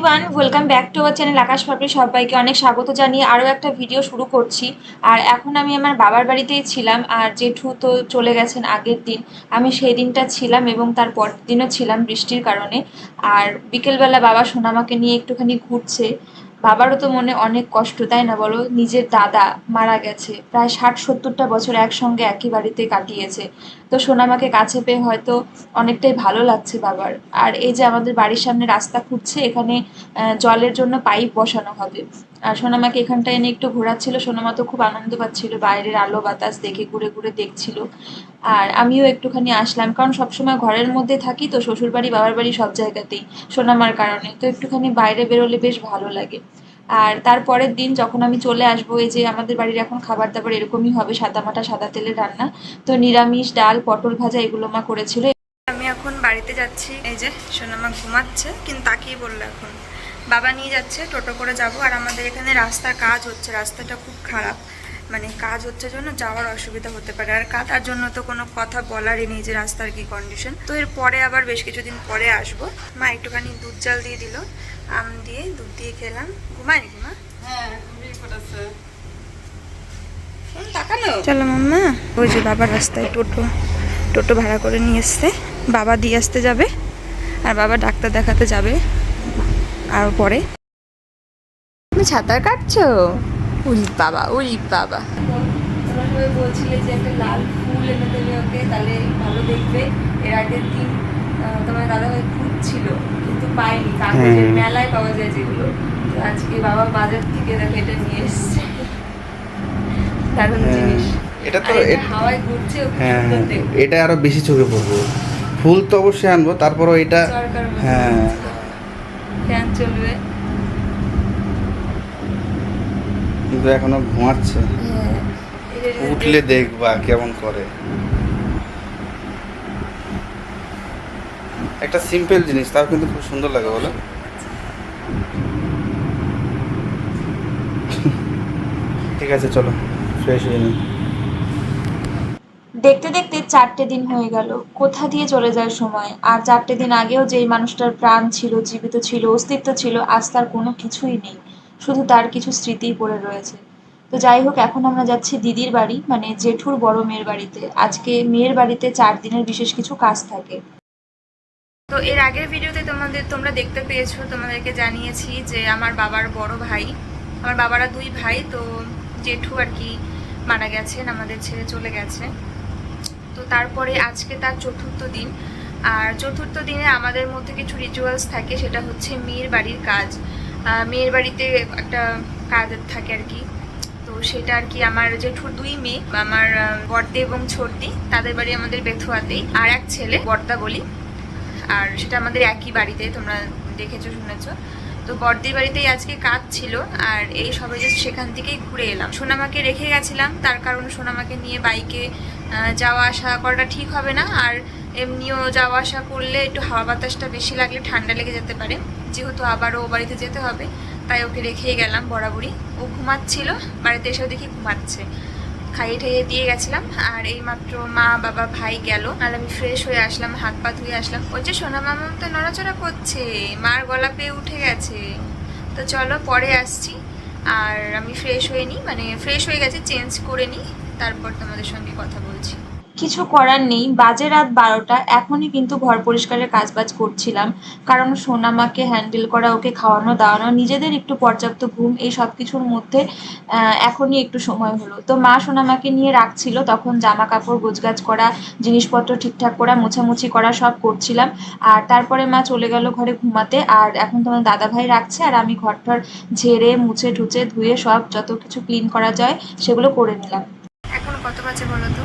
Everyone welcome back to our channel Akash Papri সবাইকে অনেক স্বাগত জানিয়ে আরও একটা ভিডিও শুরু করছি। আর এখন আমি আমার বাবার বাড়িতেই ছিলাম আর জেঠু তো চলে গেছেন আগের দিন। আমি সেই দিনটা ছিলাম এবং তার পরের দিনও ছিলাম বৃষ্টির কারণে। আর বিকেলবেলা বাবা সোনামাকে নিয়ে একটুখানি ঘুরছে। বাবারও তো মনে অনেক কষ্ট, তাই না বলো? নিজের দাদা মারা গেছে। প্রায় ষাট, সত্তরটা বছর একসঙ্গে একই বাড়িতে কাটিয়েছে। তো সোনামাকে কাছে পেয়ে হয়তো অনেকটাই ভালো লাগছে বাবার। আর এই যে আমাদের বাড়ির সামনে রাস্তা খুঁজছে, এখানে জলের জন্য পাইপ বসানো হবে। আর সোনামাকে এখানটায় এনে একটু ঘোরাচ্ছিল। সোনামা তো খুব আনন্দ পাচ্ছিল, বাইরের আলো বাতাস দেখে ঘুরে ঘুরে দেখছিল। আর আমিও একটুখানি আসলাম, কারণ সবসময় ঘরের মধ্যে থাকি তো শ্বশুর বাড়ি, বাবার বাড়ি সব জায়গাতেই সোনামার কারণে। তো একটুখানি বাইরে বেরোলে বেশ ভালো লাগে। আর তারপরের দিন যখন আমি চলে আসব, এই যে আমাদের বাড়ির এখন খাবার দাবার এরকমই হবে সাদা মাটা সাদা তেলের রান্না, তো নিরামিষ, ডাল, পটল ভাজা এগুলো মা করেছিল। আমি এখন বাড়িতে যাচ্ছি, এই যে সোনামা ঘুমাচ্ছে, কিন্তু তাকেই বলল এখন। বাবা নিয়ে যাচ্ছে, টোটো করে যাব, আর আমাদের এখানে রাস্তার কাজ হচ্ছে, রাস্তাটা খুব খারাপ। মানে কাজ হচ্ছে জন্য যাওয়ার অসুবিধা হতে পারে। আর কাটার জন্য তো কোনো কথা বলারই নেই যে রাস্তার কি কন্ডিশন তো এর পরে আবার বেশ কিছুদিন পরে আসব। মা একটুখানি দুধ জাল দিয়ে দিল আম দিয়ে দুধ দিয়ে খেলাম। ঘুমায় নাকি মা? চলো মাম্মা ওই যে বাবার রাস্তায় টোটো টোটো ভাড়া করে নিয়ে এসছে। বাবা দিয়ে আসতে যাবে আর বাবা ডাক্তার দেখাতে যাবে আর পরে। তুমি সাঁতার কাটছো? উলি বাবা উলি বাবা। বলছিলে যে একটা লাল ফুল এনে দেবে ওকে তাহলে ভালো দেখবে। এর আগের দিন তোমার দাদা ভাই খুঁজছিল কিন্তু পাইনি। কাগজের মেলায় পাওয়া যায় যেগুলো। আজকে বাবা বাজার থেকে দেখো এটা নিয়ে এসছে। দারুণ হ্যাঁ, জিনিস। এটা তো হাওয়ায় ঘুরছে হ্যাঁ এটা আরও বেশি চোখে পড়বে। ফুল তো অবশ্যই আনব তারপরও এটা হ্যাঁ। ফ্যান চলবে। কিন্তু এখনও ঘুমাচ্ছে। উঠলে দেখবা কেমন করে। একটা সিম্পল জিনিস, তাও কিন্তু খুব সুন্দর লাগে, বলো। ঠিক আছে, চলো ফ্রেশ হয়ে নিই। দেখতে দেখতে চারটে দিন হয়ে গেল। কোথা দিয়ে চলে যায় সময়? আর চারটে দিন আগেও যেই মানুষটার প্রাণ ছিল, জীবিত ছিল, অস্তিত্ব ছিল, আজ তার কোনো কিছুই নেই। শুধু তার কিছু স্মৃতিই পড়ে রয়েছে। তো যাই হোক, এখন আমরা যাচ্ছি দিদির বাড়ি মানে জেঠুর বড় মেয়ের বাড়িতে। আজকে মেয়ের বাড়িতে চার দিনের বিশেষ কিছু কাজ থাকে। তো এর আগের ভিডিওতে তোমাদের তোমরা দেখতে পেয়েছ, তোমাদেরকে জানিয়েছি যে আমার বাবার বড় ভাই, আমার বাবারা দুই ভাই, তো জেঠু আর কি মারা গেছেন, আমাদের ছেড়ে চলে গেছে। তো তারপরে আজকে তার চতুর্থ দিন। আর চতুর্থ দিনে আমাদের মধ্যে কিছু রিচুয়ালস থাকে, সেটা হচ্ছে মেয়ের বাড়ির কাজ। মেয়ের বাড়িতে একটা কাজ থাকে আর কি। তো সেটা আর কি আমার জেঠুর দুই মেয়ে, আমার বড়দি এবং ছোটদি, তাদের বাড়ি আমাদের বেথুয়াতেই। আর এক ছেলে, বর্দা বলি। আর সেটা আমাদের একই বাড়িতে, তোমরা দেখেছ, শুনেছো। তো বর্দির বাড়িতেই আজকে কাজ ছিল, আর এই সবাই জাস্ট সেখান থেকেই ঘুরে এলাম। সোনামাকে রেখে গেছিলাম, তার কারণ সোনামাকে নিয়ে বাইকে যাওয়া আসা করাটা ঠিক হবে না। আর এমনিও যাওয়া আসা করলে একটু হাওয়া বাতাসটা বেশি লাগলে ঠান্ডা লেগে যেতে পারে। যেহেতু আবারও বাড়িতে যেতে হবে, তাই ওকে রেখেই গেলাম বরাবরই। ও ঘুমাচ্ছিল, বাড়িতে এসেও দেখি ঘুমাচ্ছে। খাইয়ে ঠাইয়ে দিয়ে গেছিলাম, আর এই মাত্র মা, বাবা, ভাই গেল। আর আমি ফ্রেশ হয়ে আসলাম, হাত পা ধুয়ে আসলাম। ওই যে সোনা মামা তো নড়াচড়া করছে, মার গলা পেয়ে উঠে গেছে। তো চলো পরে আসছি। আর আমি ফ্রেশ হয়ে নিই মানে ফ্রেশ হয়ে গেছে চেঞ্জ করে নিই তারপর তোমাদের সঙ্গে কথা বলছি। কিছু করার নেই। বাজে রাত বারোটা, এখনই কিন্তু ঘর পরিষ্কারের কাজবাজ করছিলাম। কারণ সোনামাকে হ্যান্ডেল করা, ওকে খাওয়ানো, দাওয়ানো, নিজেদের একটু পর্যাপ্ত ঘুম, এই সব কিছুর মধ্যে এখনই একটু সময় হলো। তো মা সোনামাকে নিয়ে রাখছিল, তখন জামা কাপড় গোছগাছ করা, জিনিসপত্র ঠিকঠাক করা, মোছামুছি করা সব করছিলাম। আর তারপরে মা চলে গেল ঘরে ঘুমাতে। আর এখন তোমার দাদা ভাই রাখছে, আর আমি ঘর ঘরটার ঝেড়ে মুছে টুচে ধুয়ে সব যত কিছু ক্লিন করা যায়, সেগুলো করে নিলাম। এখন কত বাজে বলো তো?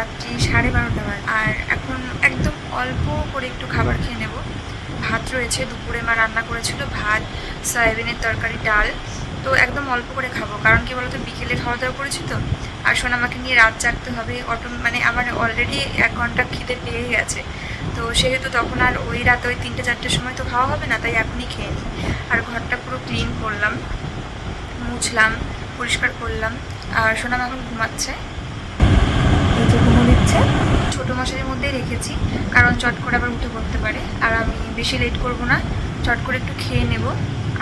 রাত্রি সাড়ে বারোটা বাজে। আর এখন একদম অল্প করে একটু খাবার খেয়ে নেব। ভাত রয়েছে, দুপুরে মা রান্না করেছিল ভাত, সয়াবিনের তরকারি, ডাল। তো একদম অল্প করে খাব। কারণ কি বলতো, বিকেলে খাওয়া দাওয়া করেছি তো। আর সোনামাকে নিয়ে রাত জাগতে হবে। অটো মানে আমার অলরেডি এক ঘণ্টা খিদে পেয়ে গেছে। তো সেহেতু তখন আর ওই রাত ওই তিনটে, চারটের সময় তো খাওয়া হবে না, তাই এখনই খেয়ে নিই। আর ঘরটা পুরো ক্লিন করলাম, মুছলাম, পরিষ্কার করলাম। আর সোনাম এখন ঘুমাচ্ছে। ছোটো মশারির মধ্যেই রেখেছি, কারণ চট করে আবার উঠে পড়তে পারে। আর আমি বেশি লেট করব না, চট করে একটু খেয়ে নেব।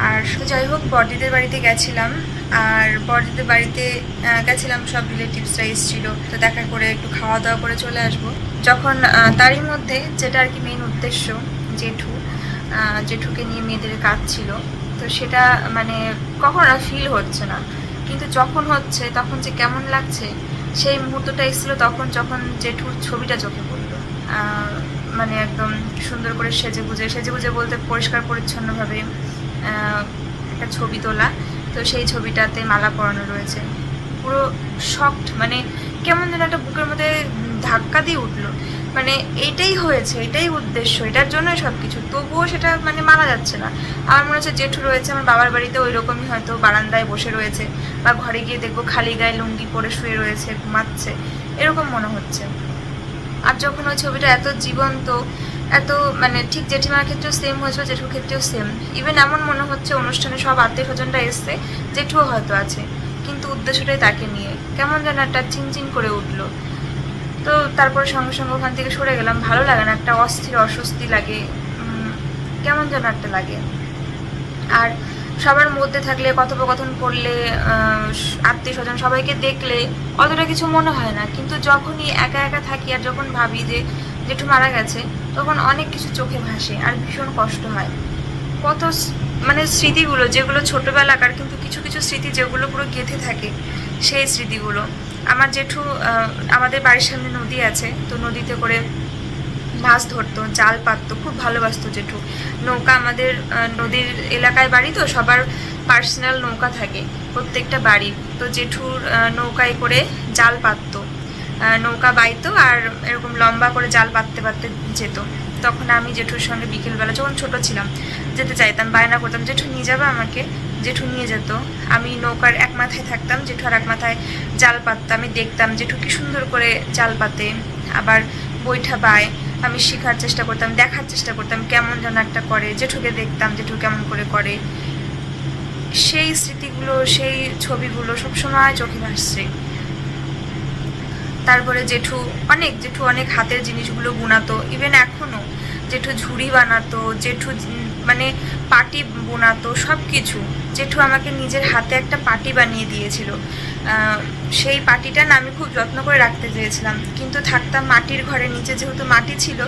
আর তো যাই হোক, বড়দিদের বাড়িতে গেছিলাম। আর বড়দিদের বাড়িতে গেছিলাম, সব রিলেটিভসরা এসেছিল। তো দেখা করে একটু খাওয়া দাওয়া করে চলে আসব। যখন তারই মধ্যে যেটা আর কি মেন উদ্দেশ্য, জেঠু জেঠুকে নিয়ে মেয়েদের কাজ ছিল। তো সেটা মানে কখন আর ফিল হচ্ছে না। কিন্তু যখন হচ্ছে, তখন যে কেমন লাগছে সেই মুহূর্তটা এসেছিল তখন যখন জেঠুর ছবিটা চোখে পড়ল। মানে একদম সুন্দর করে সেজে গুজে সেজে গুজে বলতে পরিষ্কার পরিচ্ছন্নভাবে একটা ছবি তোলা। তো সেই ছবিটাতে মালা পরানো রয়েছে। পুরো শক্ট মানে কেমন যেন একটা বুকের মধ্যে ধাক্কা দিয়ে উঠল। মানে এইটাই হয়েছে, এটাই উদ্দেশ্য, এটার জন্যই সব কিছু তবুও সেটা মানে মানা যাচ্ছে না। আমার মনে হচ্ছে জেঠু রয়েছে, আমার বাবার বাড়িতে ওই রকমই হয়তো বারান্দায় বসে রয়েছে বা ঘরে গিয়ে দেখব খালি গায়ে লুঙ্গি পরে শুয়ে রয়েছে, ঘুমাচ্ছে। এরকম মনে হচ্ছে। আর যখন ওই ছবিটা এত জীবন্ত, এত মানে ঠিক জেঠিমার ক্ষেত্রেও সেম হয়েছিল জেঠুর ক্ষেত্রেও সেম ইভেন এমন মনে হচ্ছে অনুষ্ঠানে সব আত্মীয় স্বজনরা এসছে, জেঠুও হয়তো আছে। কিন্তু উদ্দেশ্যটাই তাকে নিয়ে। কেমন যেন একটা চিনচিন করে উঠল। তো তারপরে সঙ্গে সঙ্গে ওখান থেকে সরে গেলাম। ভালো লাগে না, একটা অস্থির অস্বস্তি লাগে। কেমন যেন একটা লাগে। আর সবার মধ্যে থাকলে, কথোপকথন করলে আত্মীয় স্বজন সবাইকে দেখলে অতটা কিছু মনে হয় না। কিন্তু যখনই একা একা থাকি আর যখন ভাবি যে জেঠু মারা গেছে, তখন অনেক কিছু চোখে ভাসে আর ভীষণ কষ্ট হয়। কত মানে স্মৃতিগুলো, যেগুলো ছোটোবেলাকার কিন্তু কিছু কিছু স্মৃতি যেগুলো পুরো গেঁথে থাকে, সেই স্মৃতিগুলো। আমার জেঠু আমাদের বাড়ির সামনে নদী আছে, তো নদীতে করে মাছ ধরতো, জাল পাততো, খুব ভালোবাসতো জেঠু। নৌকা আমাদের নদীর এলাকায় বাড়ি তো, সবার পার্সোনাল নৌকা থাকে, প্রত্যেকটা বাড়ি তো জেঠুর নৌকায় করে জাল পাততো নৌকা বাইতো আর এরকম লম্বা করে জাল পাততে পাততে যেত। তখন আমি জেঠুর সঙ্গে বিকেলবেলা, যখন ছোট ছিলাম, যেতে চাইতাম, বায়না করতাম, জেঠু, নিয়ে যাবে আমাকে? জেঠু নিয়ে যেত। আমি নৌকার এক মাথায় থাকতাম, জেঠু আর এক মাথায় জাল পাততাম। আমি দেখতাম জেঠু কি সুন্দর করে জাল পাতে, আবার বৈঠা বায়। আমি শেখার চেষ্টা করতাম, দেখার চেষ্টা করতাম কেমন যেন একটা করে। জেঠুকে দেখতাম জেঠু কেমন করে করে। সেই স্মৃতিগুলো, সেই ছবিগুলো সবসময় চোখে ভাসছে। তারপরে জেঠু অনেক জেঠু অনেক হাতের জিনিসগুলো বুনাতো। ইভেন এখনও জেঠু ঝুড়ি বানাতো, জেঠু মানে পাটি বোনাতো সব কিছু জেঠু আমাকে নিজের হাতে একটা পাটি বানিয়ে দিয়েছিল। সেই পাটিটা না আমি খুব যত্ন করে রাখতে চেয়েছিলাম। কিন্তু থাকতাম মাটির ঘরে, নিচে যেহেতু মাটি ছিল,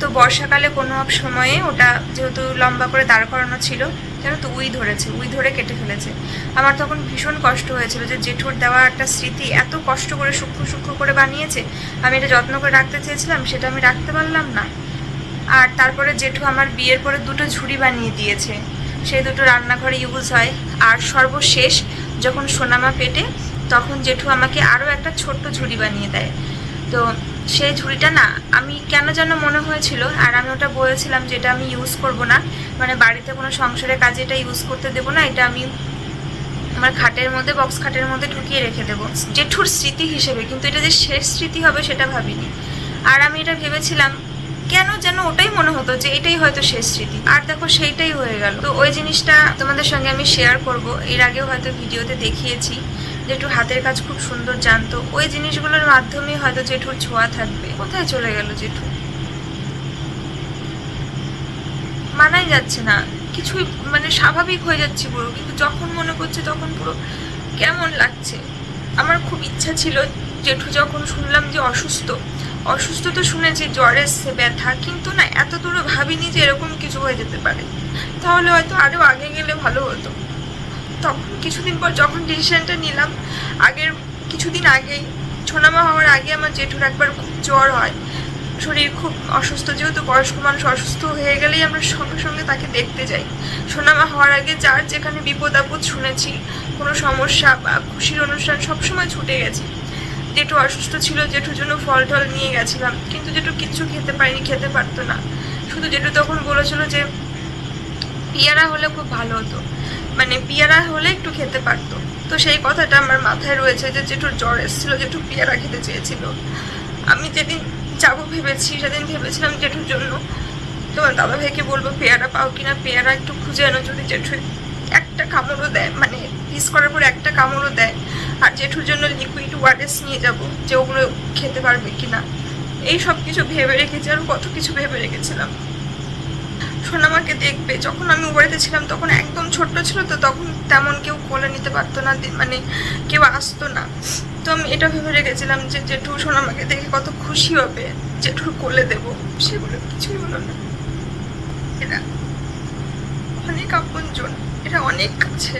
তো বর্ষাকালে কোনো এক সময়ে ওটা যেহেতু লম্বা করে দাঁড় করানো ছিল যেন তো, উই ধরেছে, উই ধরে কেটে ফেলেছে। আমার তখন ভীষণ কষ্ট হয়েছিল যে জেঠুর দেওয়া একটা স্মৃতি এত কষ্ট করে সূক্ষ্ম সূক্ষ্ম করে বানিয়েছে, আমি এটা যত্ন করে রাখতে চেয়েছিলাম, সেটা আমি রাখতে পারলাম না। আর তারপরে জেঠু আমার বিয়ের পরে দুটো ঝুড়ি বানিয়ে দিয়েছে। সেই দুটো রান্নাঘরে ইউজ হয়। আর সর্বশেষ যখন সোনামা পেটে, তখন জেঠু আমাকে আরও একটা ছোট্ট ঝুড়ি বানিয়ে দেয়। তো সেই ঝুড়িটা না, আমি কেন যেন মনে হয়েছিল, আর আমি ওটা বলেছিলাম যে এটা আমি ইউজ করব না মানে বাড়িতে কোনো সংসারের কাজে এটা ইউজ করতে দেবো না, এটা আমি আমার খাটের মধ্যে, বক্স খাটের মধ্যে ঢুকিয়ে রেখে দেবো। জেঠুর স্মৃতি হিসেবে, কিন্তু এটা যে শেষ স্মৃতি হবে সেটা ভাবিনি। আর আমি এটা ভেবেছিলাম কেন যেন ওটাই মনে হতো যে এটাই হয়তো শেষ স্মৃতি। আর দেখো সেইটাই হয়ে গেল। তো ওই জিনিসটা তোমাদের সঙ্গে আমি শেয়ার করব। এর আগেও হয়তো ভিডিওতে দেখিয়েছি জেঠু হাতের কাজ খুব সুন্দর জানতো। ওই জিনিসগুলোর মাধ্যমে হয়তো জেঠুর ছোঁয়া থাকবে। কোথায় চলে গেল জেঠু? মানাই যাচ্ছে না। কিছুই মানে স্বাভাবিক হয়ে যাচ্ছে পুরো। কিন্তু যখন মনে করছে তখন পুরো কেমন লাগছে। আমার খুব ইচ্ছা ছিল জেঠু যখন শুনলাম যে অসুস্থ অসুস্থ তো শুনেছি জ্বর এসছে, ব্যথা, কিন্তু না, এত দূরও ভাবিনি যে এরকম কিছু হয়ে যেতে পারে। তাহলে হয়তো আরও আগে গেলে ভালো হতো। তখন কিছুদিন পর যখন ডিসিশনটা নিলাম, আগের কিছুদিন আগেই, ছোনামা হওয়ার আগে আমার জেঠুর একবার খুব জ্বর হয়। শরীর খুব অসুস্থ, যেহেতু বয়স্ক মানুষ অসুস্থ হয়ে গেলেই আমরা সঙ্গে সঙ্গে তাকে দেখতে যাই। সোনামা হওয়ার আগে যার যেখানে বিপদ আপদ শুনেছি, কোনো সমস্যা বা খুশির অনুষ্ঠান সবসময় ছুটে গেছি। জেঠু অসুস্থ ছিল, জেঠুর জন্য ফল টল নিয়ে গেছিলাম। কিন্তু জেঠু কিচ্ছু খেতে পারিনি, খেতে পারতো না। শুধু জেঠু তখন বলেছিল যে, পিয়ারা হলে খুব ভালো হতো। মানে পিয়ারা হলে একটু খেতে পারতো। তো সেই কথাটা আমার মাথায় রয়েছে যে, জেঠুর জ্বর এসেছিল, জেঠু পিয়ারা খেতে চেয়েছিল। আমি যেদিন যাব ভেবেছি, সেদিন ভেবেছিলাম জেঠুর জন্য। তোমার দাদা ভাইকে বলব, পেয়ারা পাও কিনা? পেয়ারা একটু খুঁজে এনো যদি জেঠু একটা কামড়ও দেয় মানে পিস করার পর একটা কামড়ও দেয় আর জেঠুর জন্য লিকুইড ওয়ারেস নিয়ে যাব, যে ওগুলো খেতে পারবে কিনা। এই সব কিছু ভেবে রেখেছি আর কত কিছু ভেবে রেখেছিলাম। সোনামাকে দেখবে, যখন আমি ও বাড়িতে ছিলাম তখন একদম ছোট্ট ছিল তো, তখন তেমন কেউ কোলে নিতে পারতো না মানে কেউ আসতো না। তো আমি এটা ভেবে রেখেছিলাম যে জেঠু সোনামাকে দেখে কত খুশি হবে, জেঠুর কোলে দেব। সেগুলো কিছুই হলো না। এরা অনেক আপনজন, এরা অনেক কাছে।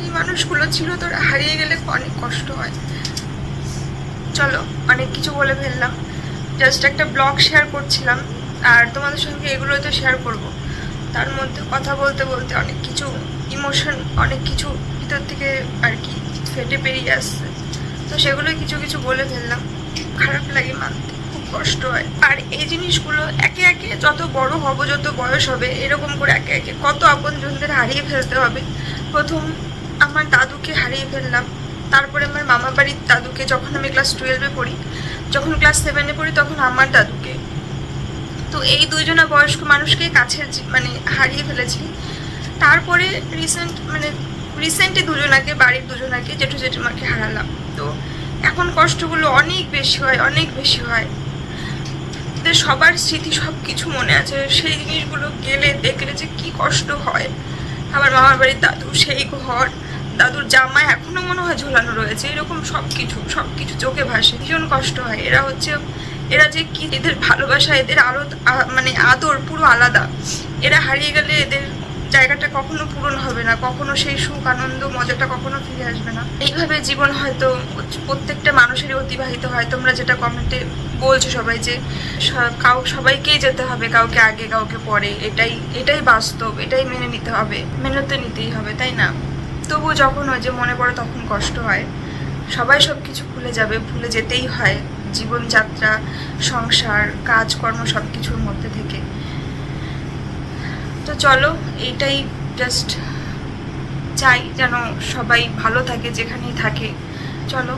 এই মানুষগুলো ছিল, তোরা হারিয়ে গেলে অনেক কষ্ট হয়। চলো, অনেক কিছু বলে ফেললাম। জাস্ট একটা ব্লগ শেয়ার করছিলাম, আর তোমাদের সঙ্গে এগুলো তো শেয়ার করব। তার মধ্যে কথা বলতে বলতে অনেক কিছু ইমোশন অনেক কিছু ভিতর থেকে আর কি ফেটে বেরিয়ে আসছে। তো সেগুলো কিছু কিছু বলে ফেললাম। খারাপ লাগে মানতে। কষ্ট হয়। আর এই জিনিসগুলো একে একে যত বড় হব, যত বয়স হবে, এরকম করে একে একে কত আপনজনদের হারিয়ে ফেলতে হবে। প্রথম আমার দাদুকে হারিয়ে ফেললাম। তারপরে আমার মামা বাড়ির দাদুকে যখন আমি ক্লাস টুয়েলভে পড়ি, যখন ক্লাস সেভেনে পড়ি, তখন আমার দাদুকে। তো এই দুইজনা বয়স্ক মানুষকে কাছের মানে হারিয়ে ফেলেছি। তারপরে রিসেন্ট মানে রিসেন্টলি দুজনাকে, বাড়ির দুজনাকে, জেঠু জেঠিমাকে হারালাম। তো এখন কষ্টগুলো অনেক বেশি হয়, অনেক বেশি হয়। এদের সবার স্মৃতি সব কিছু মনে আছে, সেই জিনিসগুলো গেলে দেখলে যে কি কষ্ট হয়। আমার মামার বাড়ির দাদু সেই ঘর, দাদুর জামা এখনও মনে হয় ঝোলানো রয়েছে, এরকম সব কিছু সব কিছু চোখে ভাসে, ভীষণ কষ্ট হয়। এরা হচ্ছে, এরা যে কি, এদের ভালোবাসা, এদের আরও মানে আদর পুরো আলাদা। এরা হারিয়ে গেলে এদের জায়গাটা কখনো পূরণ হবে না, কখনো সেই সুখ, আনন্দ, মজাটা কখনো ফিরে আসবে না। এইভাবে জীবন হয়তো প্রত্যেকটা মানুষেরই অতিবাহিত হয়। তোমরা যেটা কমেন্টে বলছো সবাই যে কাউ, সবাইকেই যেতে হবে, কাউকে আগে, কাউকে পরে। এটাই এটাই বাস্তব, এটাই মেনে নিতে হবে। মেনে তো নিতেই হবে, তাই না? তবু যখন ওই যে মনে পড়ে তখন কষ্ট হয়। সবাই সব কিছু ভুলে যাবে, ভুলে যেতেই হয়। জীবনযাত্রা, সংসার, কাজকর্ম সব কিছুর মধ্যে থেকে। তো চলো এইটাই জাস্ট চাই যেন সবাই ভালো থাকে যেখানেই থাকে। চলো।